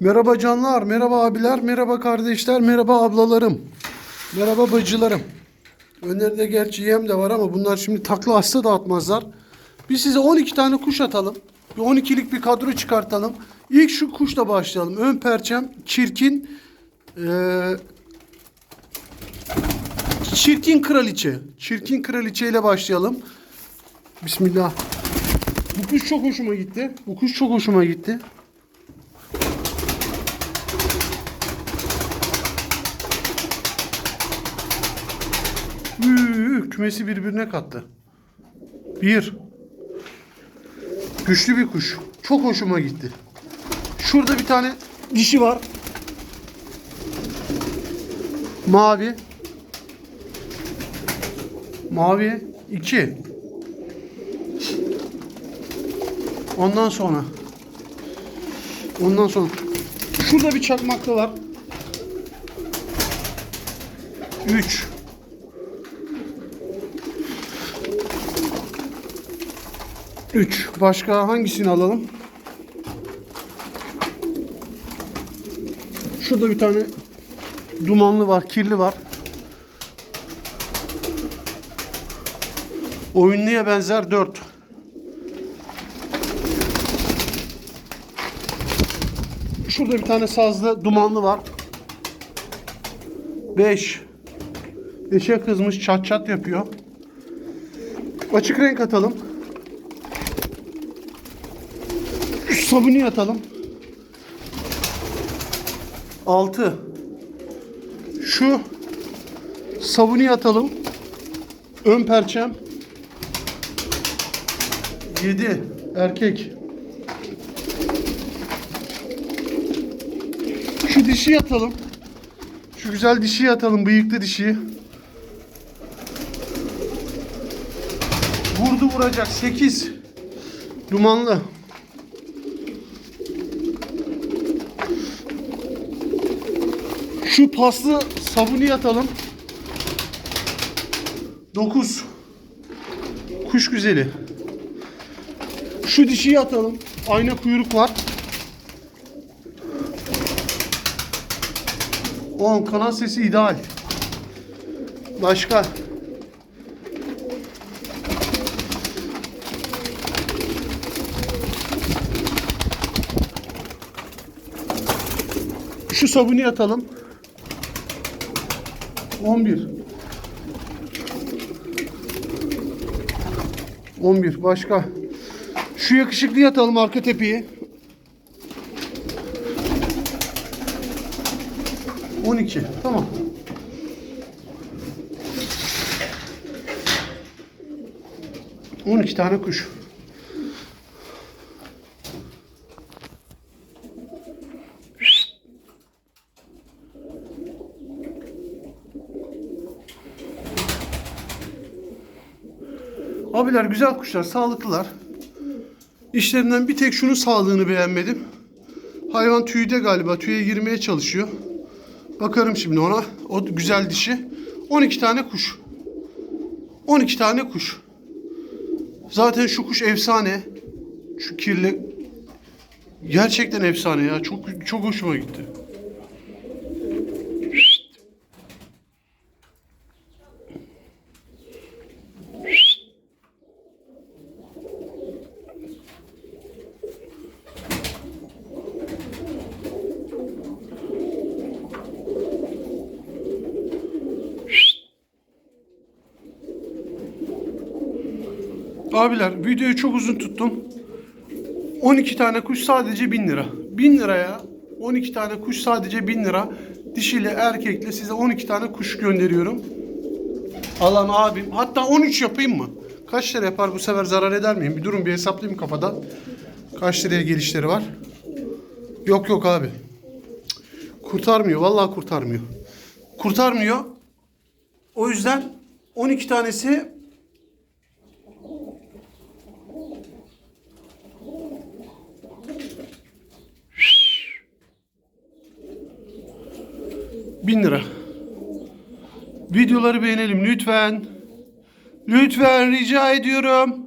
Merhaba canlar, merhaba abiler, merhaba kardeşler, merhaba ablalarım. Merhaba bacılarım. Önlerinde gerçi yem de var ama bunlar şimdi takla hasta da atmazlar. Biz size 12 tane kuş atalım. Bir 12'lik bir kadro çıkartalım. İlk şu kuşla başlayalım. Ön perçem, çirkin, eee, çirkin kraliçe. Çirkin kraliçe ile başlayalım. Bismillah. Bu kuş çok hoşuma gitti. Bu kuş çok hoşuma gitti. Kümesi birbirine kattı. Bir. Güçlü bir kuş. Çok hoşuma gitti. Şurada bir tane dişi var. Mavi. Mavi. iki. Ondan sonra. Ondan sonra. Şurada bir çakmaklı var. Üç. Üç. Başka hangisini alalım? Şurada bir tane dumanlı var, kirli var. Oyunluya benzer dört. Şurada bir tane sazlı dumanlı var. Beş. Beşe kızmış çat çat yapıyor. Açık renk atalım. Şu sabunu atalım. 6. Şu sabunu atalım. Ön perçem. 7. Erkek. Şu dişi atalım. Şu güzel dişiyi atalım. Bıyıklı dişiyi. Vurdu vuracak. 8. Dumanlı. Şu paslı sabunu atalım. 9. Kuş güzeli. Şu dişiyi atalım. Ayna kuyruk var. 10. Kanal sesi ideal. Başka. Şu sabunu atalım. 11. 11 başka. Şu yakışıklı atalım arka tepeyi. 12. Tamam. On iki tane kuş. Abiler güzel kuşlar, sağlıklılar. İşlerinden bir tek şunun sağlığını beğenmedim. Hayvan tüyde galiba, tüye girmeye çalışıyor. Bakarım şimdi ona. O güzel dişi. 12 tane kuş. 12 tane kuş. Zaten şu kuş efsane. Şu kirli. Gerçekten efsane ya. Çok çok hoşuma gitti. Abiler videoyu çok uzun tuttum. 12 tane kuş sadece 1000 lira. 1000 liraya 12 tane kuş sadece 1000 lira. Dişiyle erkekle size 12 tane kuş gönderiyorum. Alan abim. Hatta 13 yapayım mı? Kaç lira yapar bu sefer zarar eder miyim? Bir durun bir hesaplayayım kafadan. Kaç liraya gelişleri var? Yok yok abi. Kurtarmıyor. Vallahi kurtarmıyor. Kurtarmıyor. O yüzden 12 tanesi Bin lira. Videoları beğenelim lütfen. Lütfen rica ediyorum.